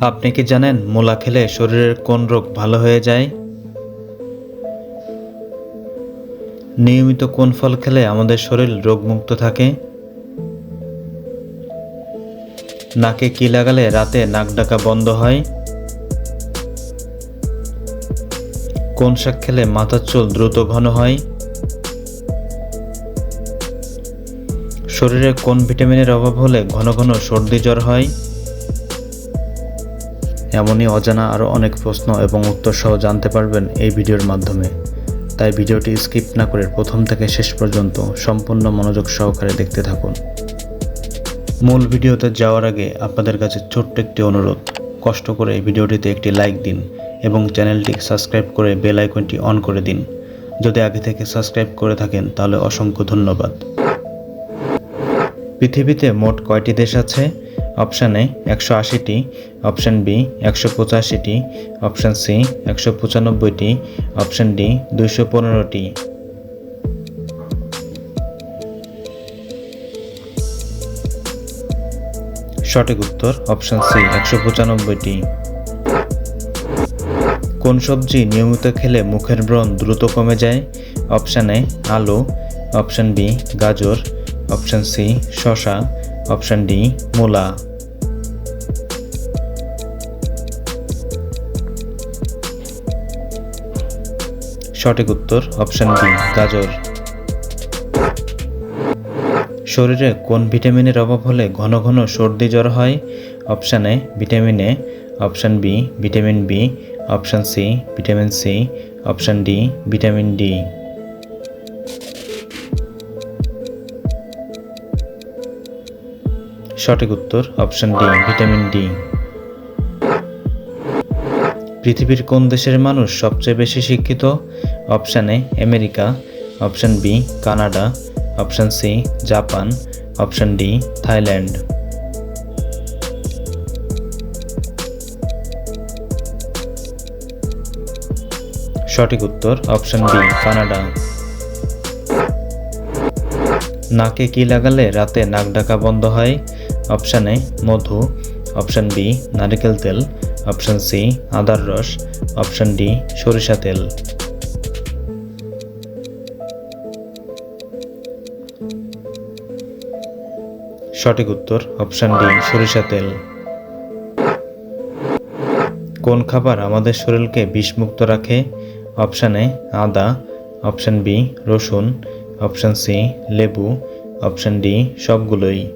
আপনি কি জানেন মূলা খেলে শরীরের কোন রোগ ভালো হয়ে যায়? নিয়মিত কোন ফল খেলে আমাদের শরীর রোগমুক্ত থাকে? নাকে কি লাগালে রাতে নাক ডাকা বন্ধ হয়? কোন শাক খেলে মাথার চুল দ্রুত ঘন হয়? শরীরে কোন ভিটামিনের অভাব হলে ঘন ঘন সর্দি জ্বর হয়? এমনই অজানা আরও অনেক প্রশ্ন এবং উত্তর সহ জানতে পারবেন এই ভিডিওর মাধ্যমে। তাই ভিডিওটি স্কিপ না করে প্রথম থেকে শেষ পর্যন্ত সম্পূর্ণ মনোযোগ সহকারে দেখতে থাকুন। মূল ভিডিওতে যাওয়ার আগে আপনাদের কাছে ছোট্ট একটি অনুরোধ। কষ্ট করে ভিডিওটিতে একটি লাইক দিন এবং চ্যানেলটি সাবস্ক্রাইব করে বেল আইকনটি অন করে দিন। যদি আগে থেকে সাবস্ক্রাইব করে থাকেন তাহলে অসংখ্য ধন্যবাদ। পৃথিবীতে মোট কয়টি দেশ আছে? অপশান এ একশো আশিটি, অপশান বি একশো পঁচাশিটি, অপশান সি একশো পঁচানব্বইটি, অপশান ডি দুইশো পনেরোটি। সঠিক উত্তর অপশান সি একশো পঁচানব্বইটি। কোন সবজি নিয়মিত খেলে মুখের ব্রণ দ্রুত কমে যায়? অপশান এ আলু, অপশান বি গাজর, অপশান সি শশা অপশান ডি মূলা। সঠিক উত্তর অপশান বি, গাজর। শরীরে কোন ভিটামিনের অভাব হলে ঘন ঘন সর্দি জ্বর হয়? Option A, vitamin A. Option B, vitamin B. Option C, vitamin C. Option D, vitamin D. সঠিক উত্তর অপশান ডি, ভিটামিন ডি। পৃথিবীর কোন দেশের মানুষ সবচেয়ে বেশি শিক্ষিত? Option A America, option B Canada, option C Japan, option D Thailand. সঠিক উত্তর অপশান বি কানাডা। নাকে কি লাগালে রাতে নাক ডাকা বন্ধ হয়? অপশান এ মধু, অপশান বি নারকেল তেল, অপশান সি আদার রস, অপশান ডি সরিষা তেল। সঠিক উত্তর, অপশান ডি, সরিষা তেল। কোন খাবার আমাদের শরীরকে বিষমুক্ত রাখে? অপশান এ, আদা। অপশান বি, রসুন। অপশান সি, লেবু। অপশান ডি, সবগুলোই।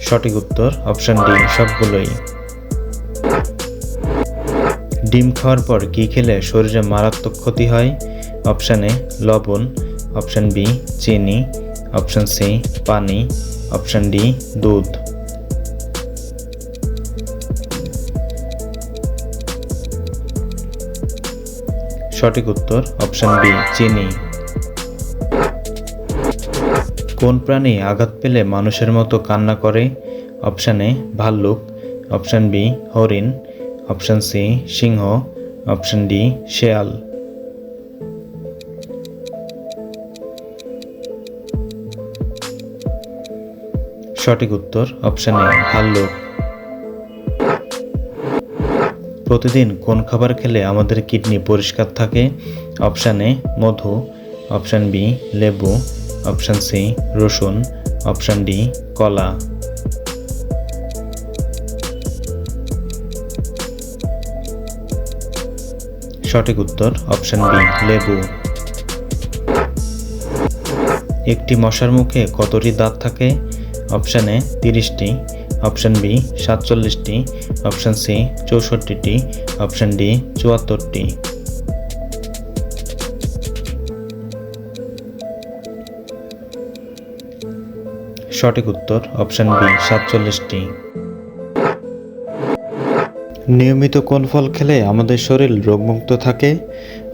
সঠিক উত্তর, অপশান ডি, সবগুলোই। ডিম খাওয়ার পর কি খেলে শরীরে মারাত্মক ক্ষতি হয়? অপশান এ, লবণ। অপশান বি, চিনি। অপশান সি, পানি। অপশান ডি, দুধ। সঠিক উত্তর, অপশান বি, চিনি। কোন প্রাণী আঘাত পেলে মানুষের মতো কান্না করে? অপশান এ, ভাল্লুক। অপশান বি, হরিণ। অপশান সি, সিংহ, অপশান ডি, শেয়াল। সঠিক উত্তর, অপশান এ ভাল্লুক প্রতিদিন কোন খাবার খেলে আমাদের কিডনি পরিষ্কার থাকে? অপশান এ, মধু। অপশান বি, লেবু। অপশান সি, রসুন। অপশান ডি, কলা। সঠিক উত্তর, অপশন বি, লেবু। একটি মশার মুখে কতটি দাঁত থাকে? অপশান এ, তিরিশটি। অপশান বি, সাতচল্লিশটি। অপশান সি, চৌষট্টিটি। অপশান ডি, চুয়াত্তরটি। সঠিক উত্তর, অপশান বি, সাতচল্লিশটি। নিয়মিত কোন ফল খেলে আমাদের শরীর রোগমুক্ত থাকে?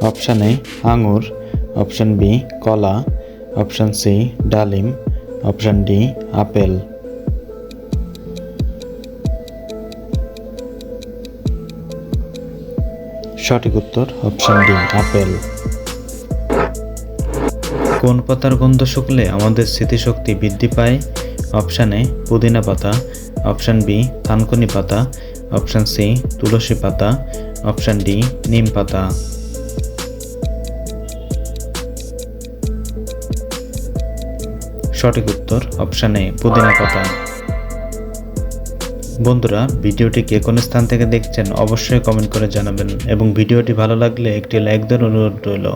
অপশান এ, আঙুর। অপশান বি, কলা। অপশান সি, ডালিম। Option D, apple. সঠিক উত্তর, অপশান ডি, আপেল। কোন পাতার গন্ধ শুকলে আমাদের স্মৃতিশক্তি বৃদ্ধি পায়? অপশান এ, পুদিনা পাতা। অপশান বি, থানকুনি পাতা। অপশান সি, তুলসী পাতা। অপশান ডি, নিম পাতা। সঠিক উত্তর অপশান এ, পুদিনা পাতা। বন্ধুরা, ভিডিওটি কে কোন স্থান থেকে দেখছেন অবশ্যই কমেন্ট করে জানাবেন এবং ভিডিওটি ভালো লাগলে একটি লাইক দেওয়ার অনুরোধ রইল।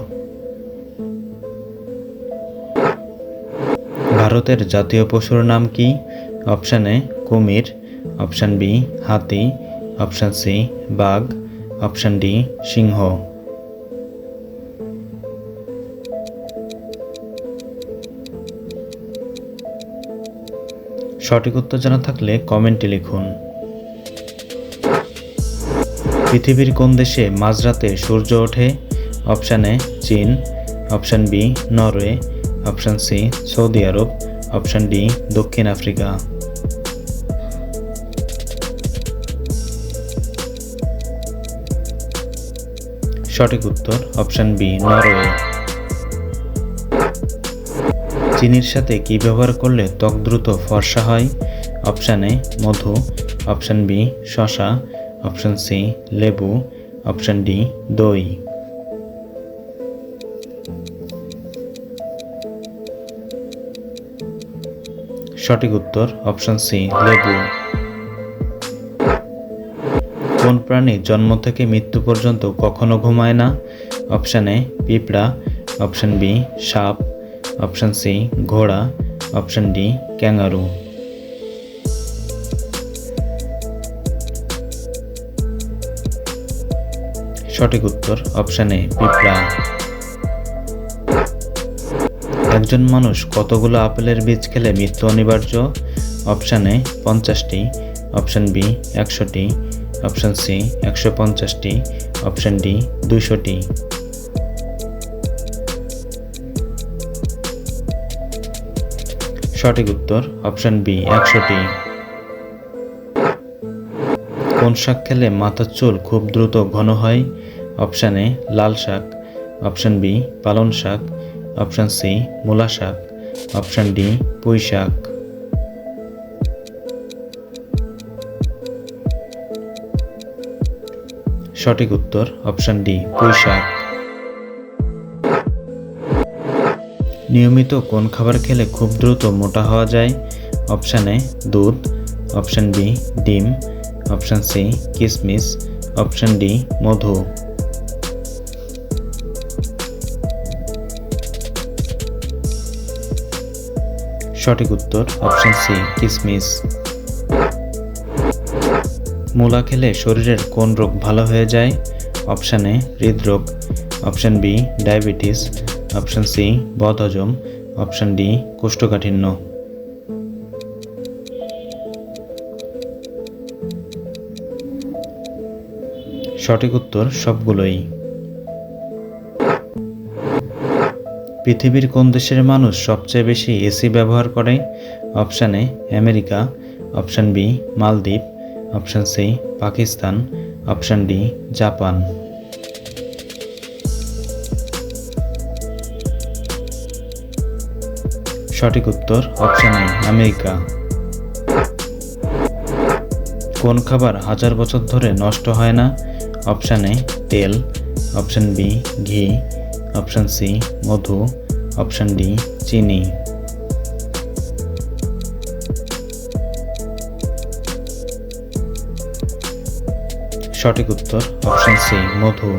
ভারতের জাতীয় পশুর নাম কি? অপশান এ, কুমির। অপশান বি, হাতি। অপশান সি, বাঘ। অপশান ডি, সিংহ। সঠিক উত্তর জানা থাকলে কমেন্টে লিখুন। পৃথিবীর কোন দেশে মাঝরাতে সূর্য ওঠে? অপশান এ, চীন। Option B, Norway. Option C, Saudi আরব। অপশান ডি, দক্ষিণ আফ্রিকা। সঠিক উত্তর, অপশান বি, নরওয়ে। চিনির সাথে কি ব্যবহার করলে ত্বক দ্রুত ফর্সা হয়? অপশান এ, মধু। অপশান বি শশা অপশান সি, লেবু। অপশান ডি, দই। সঠিক উত্তর, অপশান সি, লেবু। কোন প্রাণী জন্ম থেকে মৃত্যু পর্যন্ত কখনো ঘুমায় না? অপশান এ, পিঁপড়া। অপশান বি, সাপ। অপশান সি, ঘোড়া। Option D, kangaroo. সঠিক উত্তর অপশান এ, পিঁপড়া। একজন মানুষ কতগুলো আপেলের বীজ খেলে মৃত্যু অনিবার্য? অপশান এ, পঞ্চাশটি। অপশান বি, একশোটি। অপশান সি, একশো পঞ্চাশটি। অপশান ডি দুশোটি সঠিক উত্তর, অপশান বি, একশোটি। কোন শাক খেলে মাথার চুল খুব দ্রুত ঘন হয়? অপশান এ, লাল শাক। অপশান বি পালন শাক। অপশান সি, মূলা শাক। অপশান ডি, পুঁই শাক। সঠিক উত্তর অপশান ডি পুঁই শাক। নিয়মিত কোন খাবার খেলে খুব দ্রুত মোটা হওয়া যায়? অপশান দুধ। অপশান বি ডিম। অপশান সি কিশমিশ অপশান ডি মধু। সঠিক উত্তর অপশান সি কিশমিশ মূলা খেলে শরীরের কোন রোগ ভালো হয়ে যায়? অপশান এ, হৃদরোগ। Option B, diabetes. Option C, বদহজম। অপশান ডি, কোষ্ঠকাঠিন্য। সঠিক উত্তর সবগুলোই। পৃথিবীর কোন দেশের মানুষ সবচেয়ে বেশি এসি ব্যবহার করে? Option A, America. Option B, মালদ্বীপ। Option C, Pakistan. Option D, Japan. সঠিক উত্তর, অপশান এ, আমেরিকা। কোন খাবার হাজার বছর ধরে নষ্ট হয় না? অপশান এ, তেল। অপশান বি, ঘি। অপশান সি, মধু। অপশান ডি, চিনি। সঠিক উত্তর অপশান সি মধু।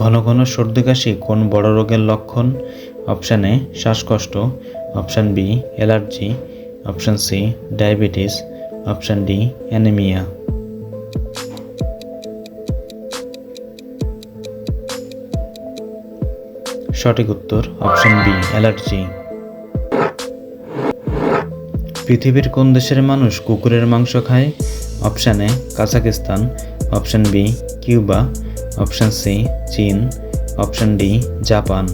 ঘন ঘন সর্দি কাশি কোন বড় রোগের লক্ষণ? অপশান এ শ্বাসকষ্ট। Option B allergy option C diabetes option D anaemia সঠিক উত্তর অপশন বি অ্যালার্জি পৃথিবীর কোন দেশের মানুষ কুকুরের মাংস খায়? Option A Kazakhstan, option B Cuba, option C চীন, অপশান ডি জাপান।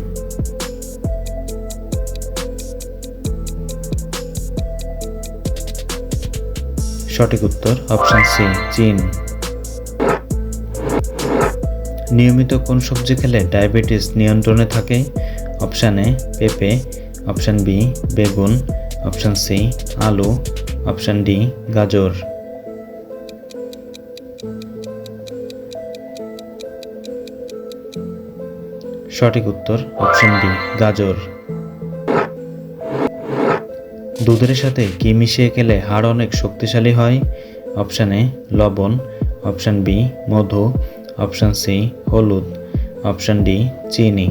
সঠিক উত্তর অপশান সি চীন। নিয়মিত কোন সবজি খেলে ডায়াবেটিস নিয়ন্ত্রণে থাকে? অপশান এ পেঁপে, অপশান বি বেগুন, অপশান সি আলু, অপশান ডি গাজর। সঠিক উত্তর অপশন ডি, গাজর। দুধের সাথে কি মিশিয়ে খেলে হাড় অনেক শক্তিশালী হয়। অপশান এ, লবণ। অপশান বি, মধু। অপশান সি, হলুদ। অপশান ডি, চিনি।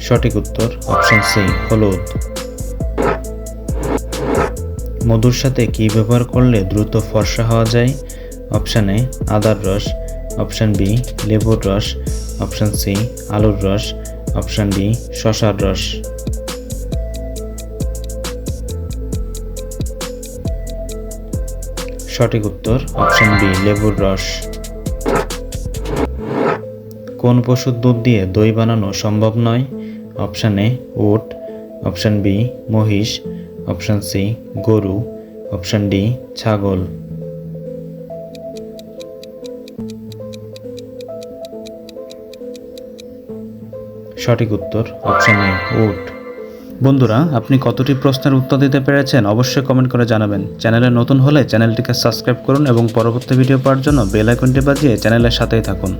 সঠিক উত্তর অপশান সি, হলুদ। মধুর সাথে কি ব্যবহার করলে দ্রুত ফর্সা হওয়া যায়? অপশান এ, আদার রস। অপশান বি, লেবুর রস। অপশান সি, আলুর রস। অপশান ডি, শশার রস। সঠিক উত্তর, অপশান বি, লেবুর রস। কোন পশুর দুধ দিয়ে দই বানানো সম্ভব নয়? অপশান এ, উট। অপশান বি, মহিষ। অপশান সি, গরু। অপশান ডি, ছাগল। সঠিক উত্তর, অপশান এ, উট। বন্ধুরা, আপনি কতটি প্রশ্নের উত্তর দিতে পেরেছেন অবশ্যই কমেন্ট করে জানাবেন। চ্যানেলে নতুন হলে চ্যানেলটিকে সাবস্ক্রাইব করুন এবং পরবর্তী ভিডিও পাওয়ার জন্য বেল আইকনটি বাজিয়ে চ্যানেলের সাথেই থাকুন।